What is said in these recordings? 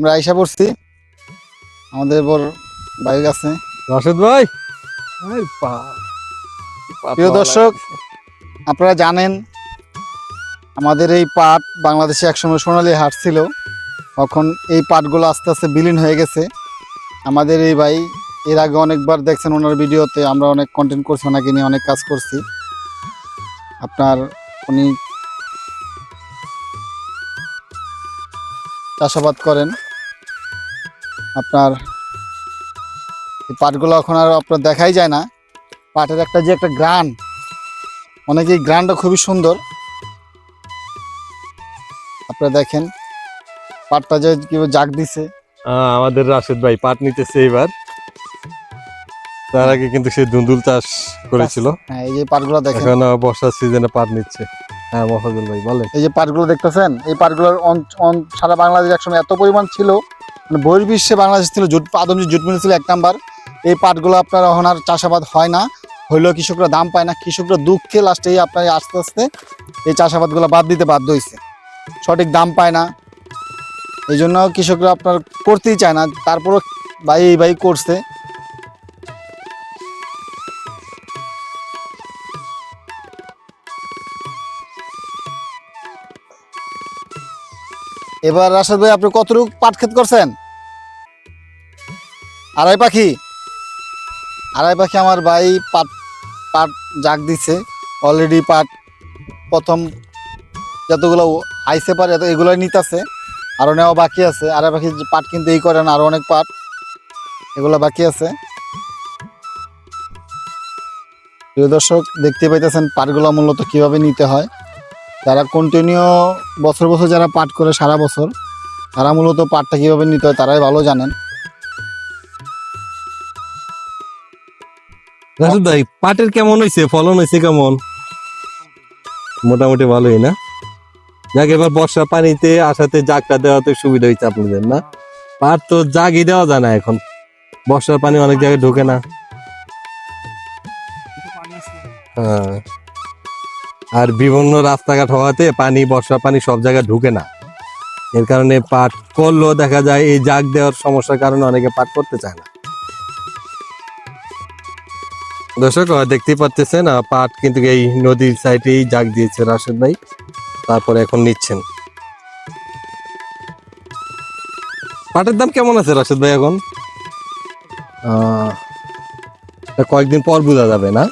আমরা আইসা পড়ছি। আমাদের বর বাইক আছে। রাশেদ ভাই। প্রিয় দর্শক আপনারা জানেন আমাদের এই পাট বাংলাদেশে একসময় সোনালী হাট ছিল। তখন এই পাটগুলো আস্তে আস্তে বিলীন হয়ে গেছে। আমাদের এই ভাই এর আগে অনেকবার দেখছেন ওনার ভিডিওতে আমরা অনেক কন্টেন্ট করছি ওনাকে নিয়ে অনেক কাজ করছি। আপনার উনি চাষাবাদ করেন। আপনার এই পাটগুলো এখন আর আপনার দেখাই যায় না। পাটের একটা যে একটা গ্রান অনেকে এই গ্রানটা খুবই সুন্দর। আপনারা দেখেন পাটটা যে কীভাবে জাগ দিছে। আমাদের রাশেদ ভাই পাট নিতেছে এবার তার আগে কিন্তু সে দুন্দুল চাষ করেছিল। হ্যাঁ এই যে পাটগুলো দেখেন। এখন বর্ষার সিজনে পাট নিচ্ছে। হ্যাঁ মফাজুল ভাই বলেন। এই যে পাটগুলো দেখতেছেন এই পাটগুলোর সারা বাংলাদেশ একসময় এত পরিমাণ ছিল। মানে বহির্বিশ্বে বাংলাদেশ ছিল জুট, আদমজি জুট মিল ছিল এক নাম্বার। এই পাটগুলো আপনার এখন আর চাষাবাদ হয় না। হইলেও কৃষকরা দাম পায় না, কৃষকরা দুঃখে লাস্টে আপনার আস্তে আস্তে এই চাষাবাদগুলো বাদ দিতে বাধ্য হয়েছে সঠিক দাম পায় না। এই জন্য কৃষকরা আপনার করতেই চায় না, তারপরও ভাই এই ভাই করছে। এবার রাশেদ ভাই, আপনি কতটুকু পাট ক্ষেত করছেন? আড়াই পাখি? আড়াই পাখি আমার ভাই পাট পাট জাগ দিছে। অলরেডি পাট প্রথম যতগুলো আইসে পারে এত এগুলো নিতেছে। আরও নেওয়া বাকি আছে। আড়াই পাখি পাট কিন্তু এই করেন আরও অনেক পাট। এগুলো বাকি আছে। প্রিয় দর্শক, দেখতে পাইতেছেন পাটগুলো মূলত কীভাবে নিতে হয়। যারা কন্টিনিউ বছর বছর যারা পাঠ করে, সারা বছর, তারা মূলত পাটটা কীভাবে নিতে হয়, তারাই ভালো জানেন। রাশেদ ভাই, পাটের কেমন হয়েছে ফলন হয়েছে কেমন? মোটামুটি ভালোই, না? যাক, এবার বর্ষা পানিতে আসাতে জাগটা দেওয়াতে সুবিধা হয়েছে আপনাদের, না? পাট তো জাগই দেওয়া যায় না এখন। বর্ষার পানি অনেক জায়গায় ঢোকে না। হ্যাঁ। আর বিভিন্ন রাস্তাঘাট হওয়াতে পানি বর্ষা পানি সব জায়গায় ঢুকে না। এর কারণে পাট করলেও দেখা যায় এই জাগ দেওয়ার সমস্যার কারণে অনেকে পাট করতে চায় না। দর্শক দেখতেই পাচ্ছেন পাট কিন্তু এই নদীর সাইডেই জাগ দিয়েছে রাশেদ ভাই। তারপরে এখন নিচ্ছেন। পাটের দাম কেমন আছে রাশেদ ভাই এখন? আহ, কয়েকদিন পর বোঝা যাবে না।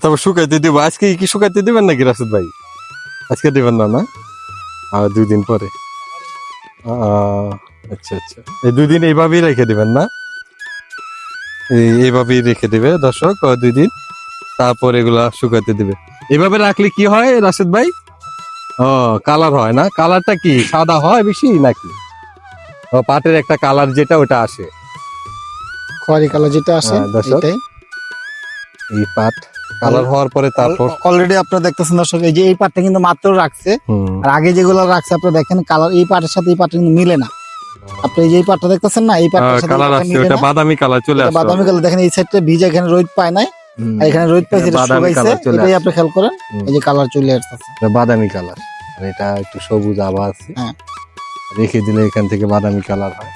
তারপর শুকাইতে দিব। আজকে কি শুকাইতে দিবেন নাকি রাশেদ ভাই? আজকে দিবেন না না? আর দুই দিন পরে। আচ্ছা আচ্ছা। এই দুই দিন এইভাবেই রেখে দিবেন না? এই- এইভাবেই রেখে দিবে দর্শক দুই দিন। তারপর এগুলা শুকাইতে দিবে। এভাবে রাখলে কি হয় রাশেদ ভাই? ও কালার হয় না? কালারটা কি সাদা হয় বেশি নাকি? ও পাটের একটা কালার যেটা ওটা আসে। খয়েরি কালার যেটা আসে হ্যাঁ, দর্শক। এই পাট। কালার হওয়ার পরে তারপর অলরেডি আপনারা দেখতেছেন দর্শক এই যে এই পাটটা কিন্তু মাত্র রাখছে। আর আগে যেগুলো রাখছে আপনারা দেখেন কালার এই পাটের সাথে এই পাটটা কিন্তু মিলে না। আপনি যে পাটটা দেখতেছেন না এই পাটটার সাথে কালার আসছে মিলে বাদামি কালার চলে আসছে। বাদামি কালার। দেখেন এই সাইডটা ভিজা এখানে রোদ পায় নাই। আর এখানে রোদ পাইছে এটা শুকাইছে। এটাই আপনি খেয়াল করেন এই যে কালার চলে আসছে এটা বাদামি কালার। আর এটা একটু সবুজ আভা আছে। হ্যাঁ। রেখে দিলে এখান থেকে বাদামি কালার হয়।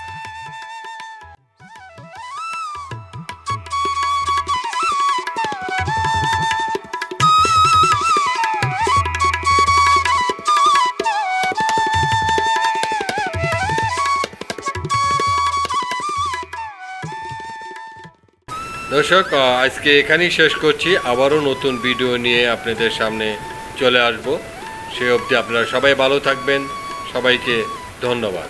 দর্শক আজকে এখানেই শেষ করছি। আবারও নতুন ভিডিও নিয়ে আপনাদের সামনে চলে আসব। সে অবধি আপনারা সবাই ভালো থাকবেন। সবাইকে ধন্যবাদ।